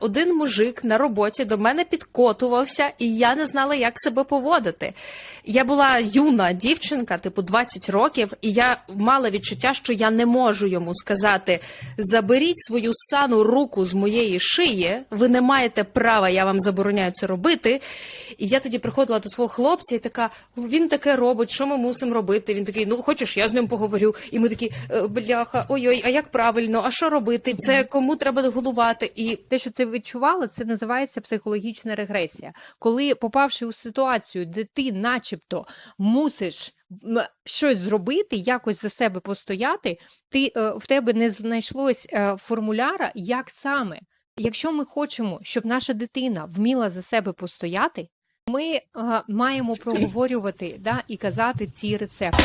Один мужик на роботі до мене підкотувався, і я не знала, як себе поводити. Я була юна дівчинка, типу 20 років, і я мала відчуття, що я не можу йому сказати: заберіть свою сану руку з моєї шиї, ви не маєте права, я вам забороняю це робити. І я тоді приходила до свого хлопця і така: він таке робить, що ми мусимо робити? Він такий, ну хочеш, я з ним поговорю. І ми такі, «Е, бляха, ой-ой, а як правильно? А що робити? Це кому треба голувати? І Те, що ти відчувала, це називається психологічна регресія. Коли, попавши у ситуацію, де ти, начебто, мусиш щось зробити, якось за себе постояти, ти е, в тебе не знайшлось е, формуляра, як саме. Якщо ми хочемо, щоб наша дитина вміла за себе постояти, ми е, маємо проговорювати да, і казати ці рецепти.